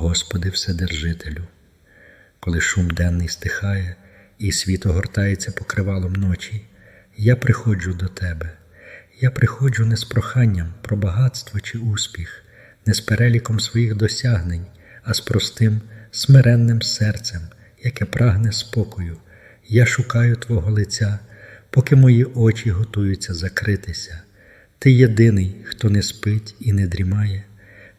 Господи Вседержителю. Коли шум денний стихає і світ огортається покривалом ночі, я приходжу до Тебе. Я приходжу не з проханням про багатство чи успіх, не з переліком своїх досягнень, а з простим, смиренним серцем, яке прагне спокою. Я шукаю Твого лиця, поки мої очі готуються закритися. Ти єдиний, хто не спить і не дрімає,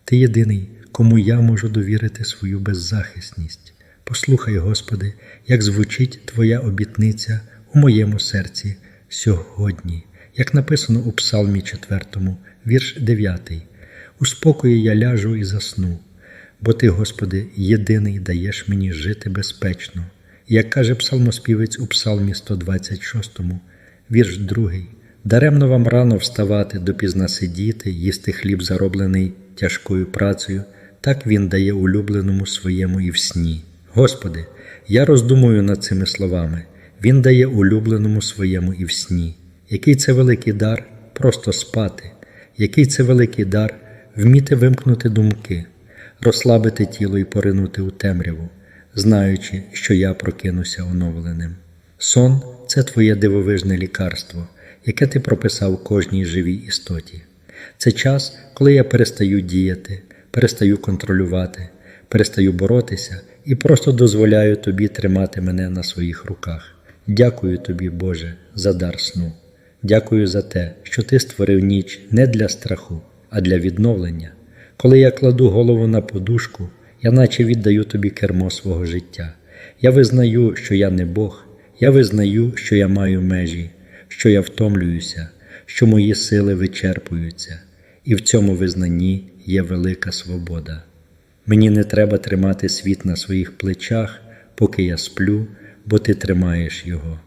Ти єдиний, кому я можу довірити свою беззахисність. Послухай, Господи, як звучить Твоя обітниця у моєму серці сьогодні, як написано у Псалмі 4, вірш 9. У спокої я ляжу і засну, бо Ти, Господи, єдиний даєш мені жити безпечно. Як каже псалмоспівець у Псалмі 126, вірш 2. Даремно вам рано вставати, допізна сидіти, їсти хліб, зароблений тяжкою працею, так Він дає улюбленому своєму і в сні. Господи, я роздумую над цими словами. Він дає улюбленому своєму і в сні. Який це великий дар просто спати, який це великий дар вміти вимкнути думки, розслабити тіло і поринути у темряву, знаючи, що я прокинуся оновленим. Сон це Твоє дивовижне лікарство, яке ти прописав кожній живій істоті. Це час, коли я перестаю діяти, перестаю контролювати, перестаю боротися і просто дозволяю тобі тримати мене на своїх руках. Дякую тобі, Боже, за дар сну. Дякую за те, що ти створив ніч не для страху, а для відновлення. Коли я кладу голову на подушку, я наче віддаю тобі кермо свого життя. Я визнаю, що я не Бог, я визнаю, що я маю межі, що я втомлююся, що мої сили вичерпуються, і в цьому визнанні є велика свобода. Мені не треба тримати світ на своїх плечах, поки я сплю, бо ти тримаєш його.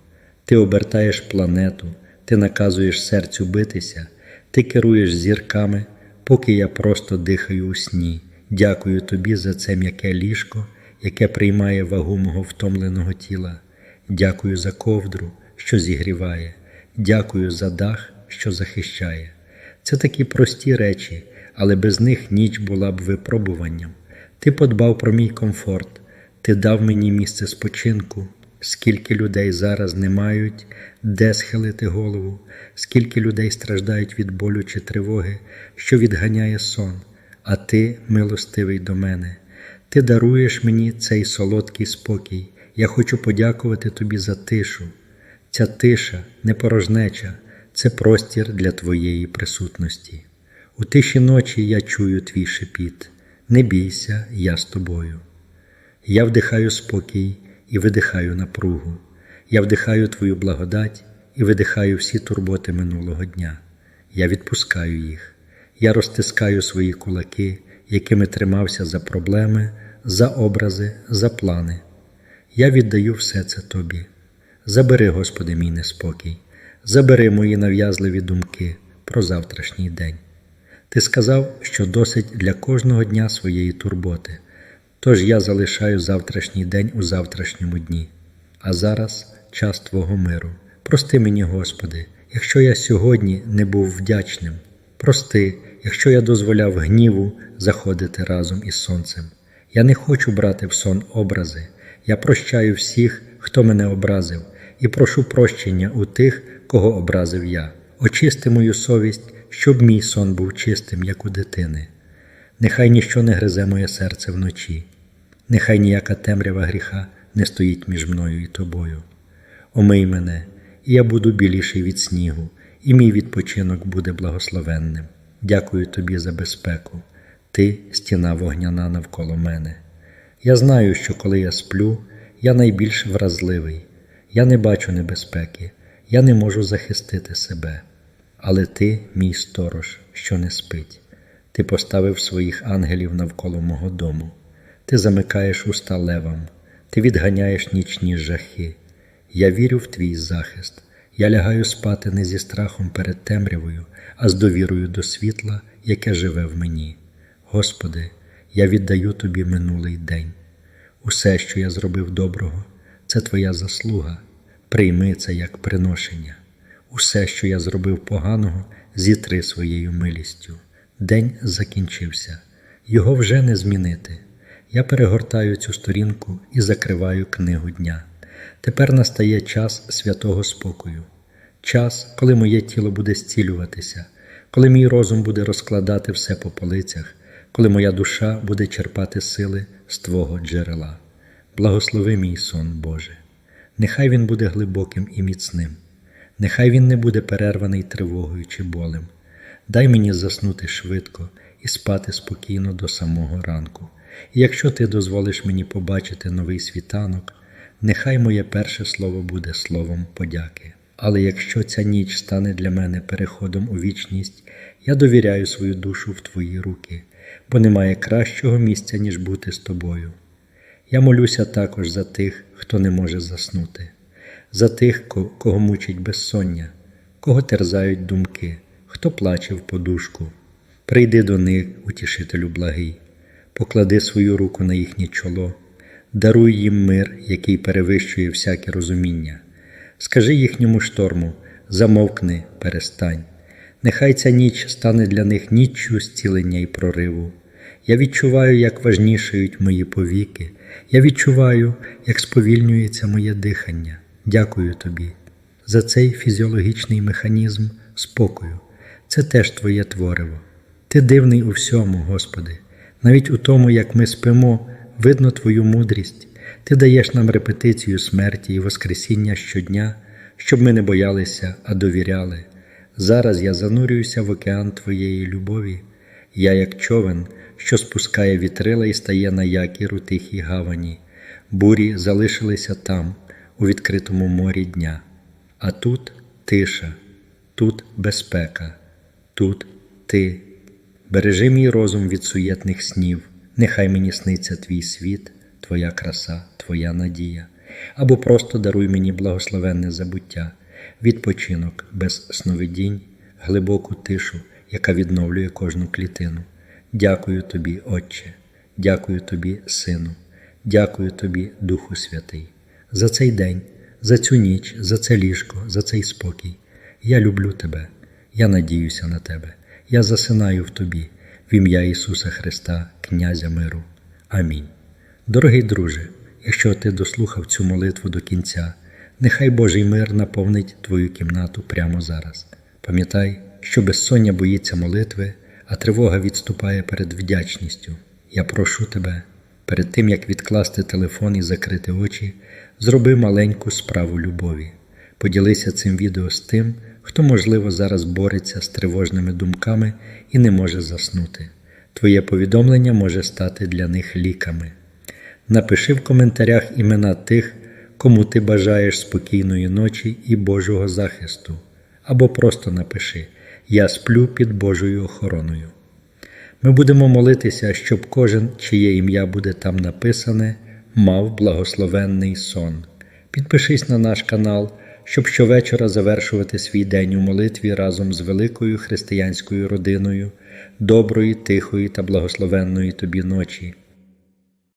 Ти обертаєш планету, ти наказуєш серцю битися, ти керуєш зірками, поки я просто дихаю у сні. Дякую тобі за це м'яке ліжко, яке приймає вагу мого втомленого тіла. Дякую за ковдру, що зігріває, дякую за дах, що захищає. Це такі прості речі, але без них ніч була б випробуванням. Ти подбав про мій комфорт, ти дав мені місце спочинку, скільки людей зараз не мають, де схилити голову, скільки людей страждають від болю чи тривоги, що відганяє сон, а ти милостивий до мене. Ти даруєш мені цей солодкий спокій. Я хочу подякувати тобі за тишу. Ця тиша не порожнеча, це простір для твоєї присутності. У тиші ночі я чую твій шепіт. Не бійся, я з тобою. Я вдихаю спокій і видихаю напругу. Я вдихаю Твою благодать і видихаю всі турботи минулого дня. Я відпускаю їх. Я розтискаю свої кулаки, якими тримався за проблеми, за образи, за плани. Я віддаю все це Тобі. Забери, Господи, мій неспокій, забери мої нав'язливі думки про завтрашній день. Ти сказав, що досить для кожного дня своєї турботи, тож я залишаю завтрашній день у завтрашньому дні, а зараз час Твого миру. Прости мені, Господи, якщо я сьогодні не був вдячним. Прости, якщо я дозволяв гніву заходити разом із сонцем. Я не хочу брати в сон образи. Я прощаю всіх, хто мене образив, і прошу прощення у тих, кого образив я. Очисти мою совість щоб мій сон був чистим, як у дитини. Нехай ніщо не гризе моє серце вночі, нехай ніяка темрява гріха не стоїть між мною і тобою. Омий мене, і я буду біліший від снігу, і мій відпочинок буде благословенним. Дякую тобі за безпеку, ти стіна вогняна навколо мене. Я знаю, що коли я сплю, я найбільш вразливий, я не бачу небезпеки, я не можу захистити себе. Але ти, мій сторож, що не спить, ти поставив своїх ангелів навколо мого дому, ти замикаєш уста левам, ти відганяєш нічні жахи. Я вірю в твій захист, я лягаю спати не зі страхом перед темрявою, а з довірою до світла, яке живе в мені. Господи, я віддаю Тобі минулий день. Усе, що я зробив доброго, це Твоя заслуга. Прийми це як приношення. Усе, що я зробив поганого, зітри своєю милістю. День закінчився, його вже не змінити. Я перегортаю цю сторінку і закриваю книгу дня. Тепер настає час святого спокою, час, коли моє тіло буде зцілюватися, коли мій розум буде розкладати все по полицях, коли моя душа буде черпати сили з Твого джерела. Благослови мій сон, Боже. Нехай він буде глибоким і міцним, нехай він не буде перерваний тривогою чи болем. Дай мені заснути швидко і спати спокійно до самого ранку. І якщо ти дозволиш мені побачити новий світанок, нехай моє перше слово буде словом подяки. Але якщо ця ніч стане для мене переходом у вічність, я довіряю свою душу в твої руки, бо немає кращого місця, ніж бути з тобою. Я молюся також за тих, хто не може заснути, за тих, кого мучить безсоння, кого терзають думки, хто плаче в подушку. Прийди до них, утішителю благий, поклади свою руку на їхнє чоло, даруй їм мир, який перевищує всяке розуміння. Скажи їхньому шторму, замовкни, перестань. Нехай ця ніч стане для них ніччю зцілення і прориву. Я відчуваю, як важнішають мої повіки. Я відчуваю, як сповільнюється моє дихання. Дякую тобі за цей фізіологічний механізм спокою. Це теж Твоє твориво. Ти дивний у всьому, Господи. Навіть у тому, як ми спимо, видно Твою мудрість. Ти даєш нам репетицію смерті і Воскресіння щодня, щоб ми не боялися, а довіряли. Зараз я занурююся в океан Твоєї любові. Я, як човен, що спускає вітрила і стає на якір у тихій гавані. Бурі залишилися там, у відкритому морі дня. А тут тиша, тут безпека, тут ти. Бережи мій розум від суєтних снів, нехай мені сниться твій світ, твоя краса, твоя надія, або просто даруй мені благословенне забуття, відпочинок без сновидінь, глибоку тишу, яка відновлює кожну клітину. Дякую тобі, Отче, дякую тобі, Сину, дякую тобі, Духу Святий, за цей день, за цю ніч, за це ліжко, за цей спокій. Я люблю тебе, я надіюся на тебе, я засинаю в тобі, в ім'я Ісуса Христа, Князя миру. Амінь. Дорогий друже, якщо ти дослухав цю молитву до кінця, нехай Божий мир наповнить твою кімнату прямо зараз. Пам'ятай, що безсоння боїться молитви, а тривога відступає перед вдячністю. Я прошу тебе, перед тим як відкласти телефон і закрити очі, зроби маленьку справу любові. Поділися цим відео з тим, хто, можливо, зараз бореться з тривожними думками і не може заснути. Твоє повідомлення може стати для них ліками. Напиши в коментарях імена тих, кому ти бажаєш спокійної ночі і Божого захисту, або просто напиши Я сплю під Божою охороною. Ми будемо молитися, щоб кожен, чиє ім'я буде там написане, мав благословенний сон. Підпишись на наш канал, щоб щовечора завершувати свій день у молитві разом з великою християнською родиною, доброї, тихої та благословенної тобі ночі.